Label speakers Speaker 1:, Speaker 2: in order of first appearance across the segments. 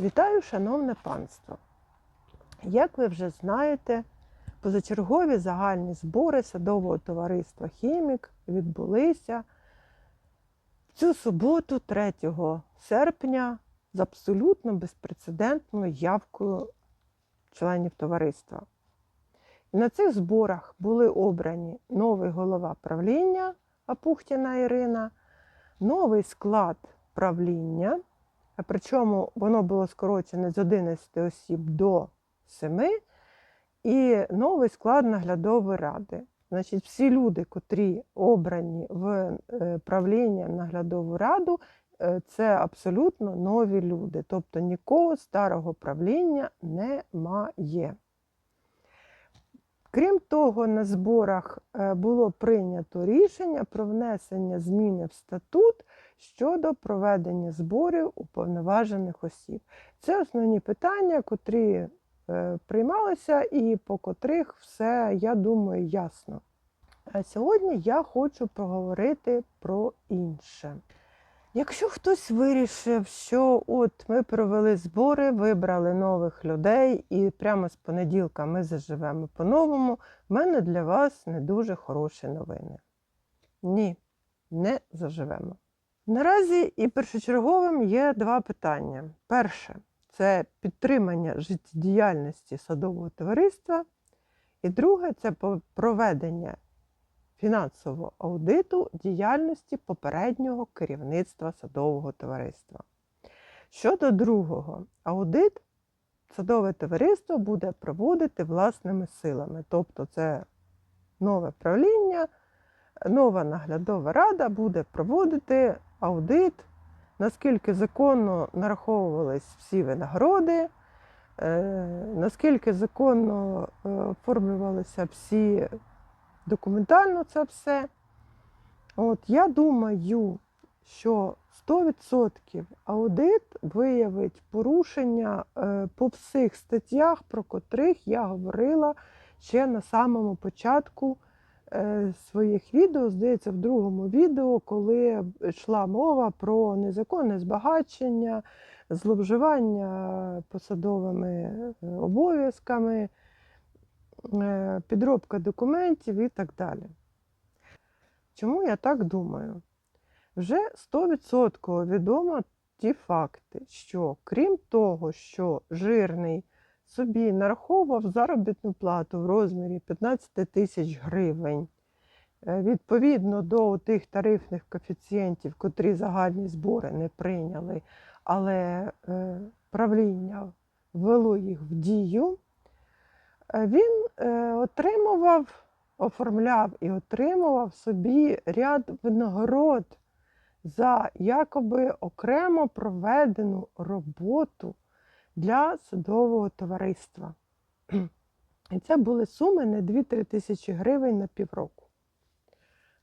Speaker 1: Вітаю, шановне панство! Як ви вже знаєте, позачергові загальні збори садового товариства Хімік відбулися в цю суботу, 3 серпня, з абсолютно безпрецедентною явкою членів товариства. На цих зборах були обрані новий голова правління Апухтіна Ірина, новий склад правління. Причому воно було скорочене з 11 осіб до 7, і новий склад наглядової ради. Значить, всі люди, котрі обрані в е, правління наглядову раду, е, це абсолютно нові люди. Тобто нікого старого правління немає. Крім того, на зборах е, було прийнято рішення про внесення зміни в статут щодо проведення зборів уповноважених осіб. Це основні питання, котрі е, приймалися і по котрих все, я думаю, ясно. А сьогодні я хочу поговорити про інше. Якщо хтось вирішив, що от ми провели збори, вибрали нових людей, і прямо з понеділка ми заживемо по-новому, в мене для вас не дуже хороші новини. Ні, не заживемо. Наразі і першочерговим є два питання. Перше це підтримання життєдіяльності садового товариства, і друге це проведення фінансового аудиту діяльності попереднього керівництва садового товариства. Щодо другого, аудит садове товариство буде проводити власними силами, тобто це нове правління, нова наглядова рада буде проводити аудит, наскільки законно нараховувались всі винагороди, е, наскільки законно е, оформлювалися всі документально це все. От я думаю, що 100% аудит виявить порушення е, по всіх статтях, про котрих я говорила ще на самому початку своїх відео, здається, в другому відео, коли йшла мова про незаконне збагачення, зловживання посадовими е, обов'язками, е, підробка документів і так далі. Чому я так думаю? Вже 100% відомо ті факти, що крім того, що жирний собі нараховував заробітну плату в розмірі 15 тисяч гривень, е, відповідно до тих тарифних коефіцієнтів, котрі загальні збори не прийняли, але е, правління ввело їх в дію, е, він отримував, оформляв і отримував собі ряд винагород за якоби окремо проведену роботу для садового товариства. І це були суми не 2-3 тисячі гривень на півроку.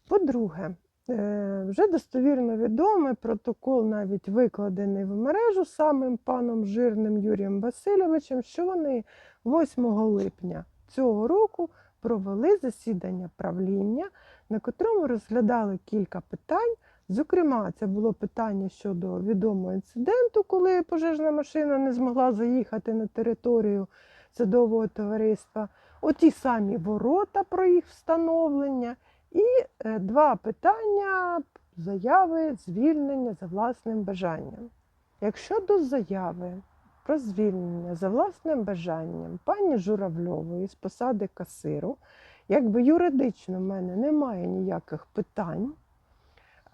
Speaker 1: По-друге, е, вже достовірно відомий протокол, навіть викладений в мережу самим паном Жирним Юрієм Васильовичем, що вони 8 липня цього року провели засідання правління, на котрому розглядали кілька питань. Зокрема, це було питання щодо відомого інциденту, коли пожежна машина не змогла заїхати на територію садового товариства, оті самі ворота про їх встановлення, і е, два питання заяви звільнення за власним бажанням. Якщо до заяви про звільнення за власним бажанням пані Журавльової з посади касиру, якби юридично в мене немає ніяких питань.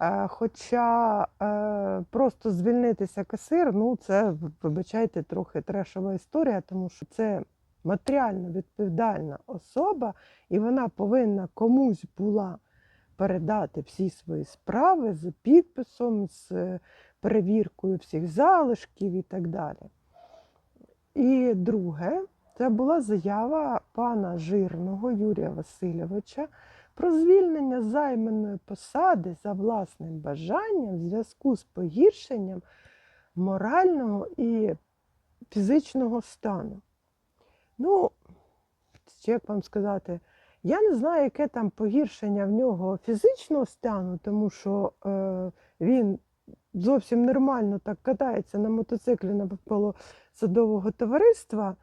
Speaker 1: Е, Хоча е, просто звільнитися касир, ну це, вибачайте, трохи трешова історія, тому що це матеріально відповідальна особа, і вона повинна комусь була передати всі свої справи з підписом, з е, перевіркою всіх залишків і так далі. І друге, це була заява пана Жирного Юрія Васильовича про звільнення займаної посади за власним бажанням в зв'язку з погіршенням морального і фізичного стану. Ну, ще як вам сказати, я не знаю, яке там погіршення в нього фізичного стану, тому що е, він зовсім нормально так катається на мотоциклі навколо садового товариства.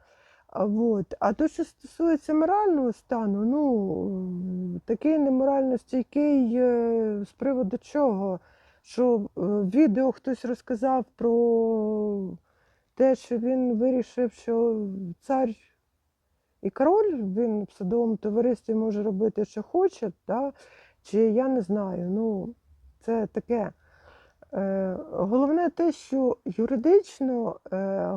Speaker 1: А, от. а то, що стосується морального стану, ну такий неморально стійкий е, з приводу чого, що е, в відео хтось розказав про те, що він вирішив, що цар і король, він в садовому товаристві може робити, що хоче, да? чи я не знаю. Ну, це таке. Е, Головне те, що юридично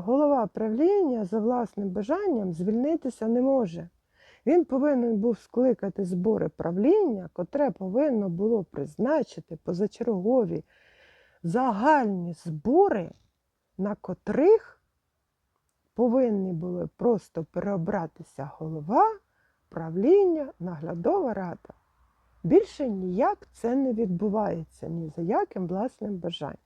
Speaker 1: голова правління за власним бажанням звільнитися не може. Він повинен був скликати збори правління, котре повинно було призначити позачергові загальні збори, на котрих повинні були просто переобратися голова, правління, наглядова рада. Більше ніяк це не відбувається ні за яким власним бажанням.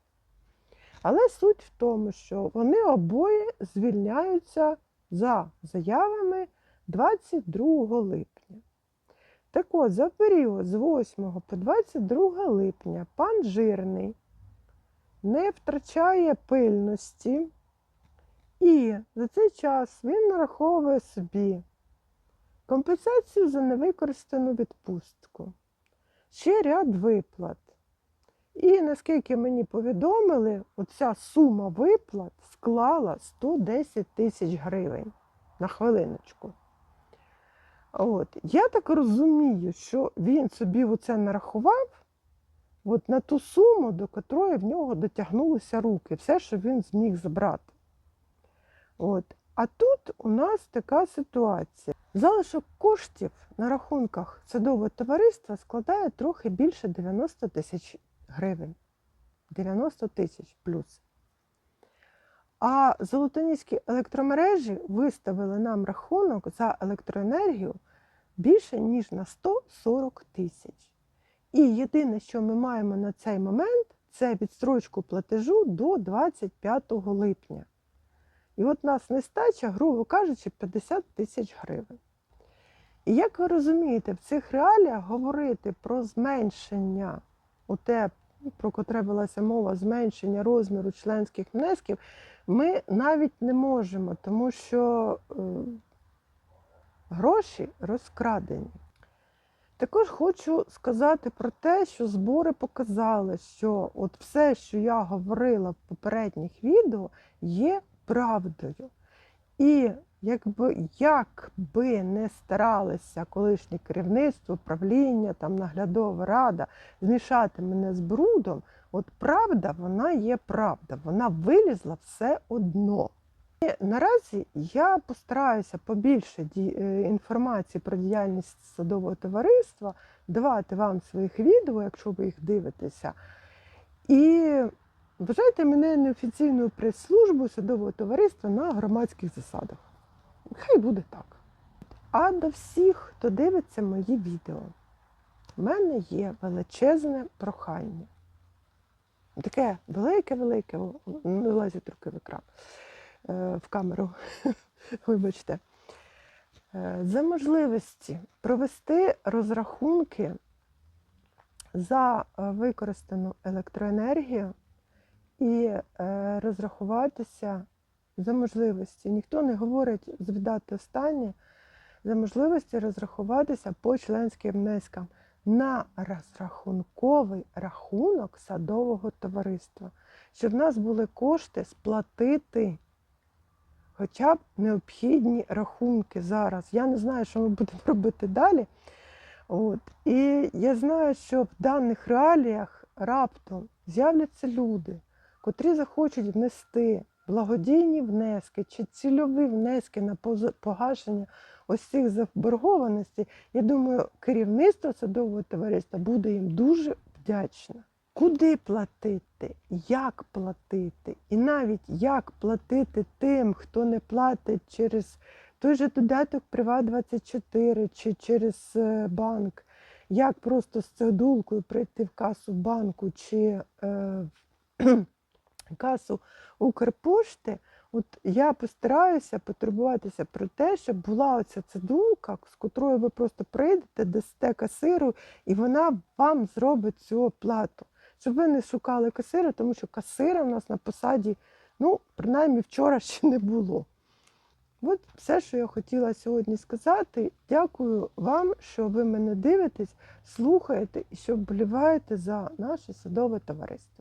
Speaker 1: Але суть в тому, що вони обоє звільняються за заявами 22 липня. Так от, за період з 8 по 22 липня пан Жирний не втрачає пильності, і за цей час він нараховує собі компенсацію за невикористану відпустку, ще ряд виплат. І наскільки мені повідомили, оця сума виплат склала 110 тисяч гривень на хвилиночку. От. Я так розумію, що він собі оце нарахував от на ту суму, до котрої в нього дотягнулися руки, все, що він зміг забрати. От. А тут у нас така ситуація. Залишок коштів на рахунках садового товариства складає трохи більше 90 тисяч гривень. 90 тисяч плюс. А золотоніські електромережі виставили нам рахунок за електроенергію більше, ніж на 140 тисяч. І єдине, що ми маємо на цей момент, це відстрочку платежу до 25 липня. І от нас нестача, грубо кажучи, 50 тисяч гривень. І як ви розумієте, в цих реаліях говорити про зменшення, оте, про котре велася мова, зменшення розміру членських внесків, ми навіть не можемо, тому що е, гроші розкрадені. Також хочу сказати про те, що збори показали, що от все, що я говорила в попередніх відео, є правдою. І якби як би не старалися колишнє керівництво, правління, там наглядова рада змішати мене з брудом, от правда, вона є правда, вона вилізла все одно. І наразі я постараюся побільше е, інформації про діяльність садового товариства давати вам своїх відео, якщо ви їх дивитеся. І вважайте мене неофіційною прес-службою садового товариства на громадських засадах. Хай буде так. А до всіх, хто дивиться мої відео, в мене є величезне прохання. Таке велике-велике, не лазить руки в екран, е, в камеру, вибачте. Е, За можливості провести розрахунки за е, використану електроенергію і розрахуватися за можливості. Ніхто не говорить звідати останнє, за можливості розрахуватися по членським внескам на розрахунковий рахунок садового товариства, щоб в нас були кошти сплатити хоча б необхідні рахунки зараз. Я не знаю, що ми будемо робити далі. От. І я знаю, що в даних реаліях раптом з'являться люди, котрі захочуть внести благодійні внески чи цільові внески на погашення ось цих заборгованостей. Я думаю, керівництво садового товариства буде їм дуже вдячне. Куди платити, як платити, і навіть як платити тим, хто не платить через той же додаток Приват24 чи через е, банк, як просто з цедулкою прийти в касу банку чи е, касу Укрпошти, от я постараюся потурбуватися про те, щоб була оця цедулка, з котрою ви просто прийдете, дасте касиру, і вона вам зробить цю оплату. щоб ви не шукали касира, тому що касира в нас на посаді, ну, принаймні вчора ще не було. От все, що я хотіла сьогодні сказати. Дякую вам, що ви мене дивитесь, слухаєте і що вболіваєте за наше садове товариство.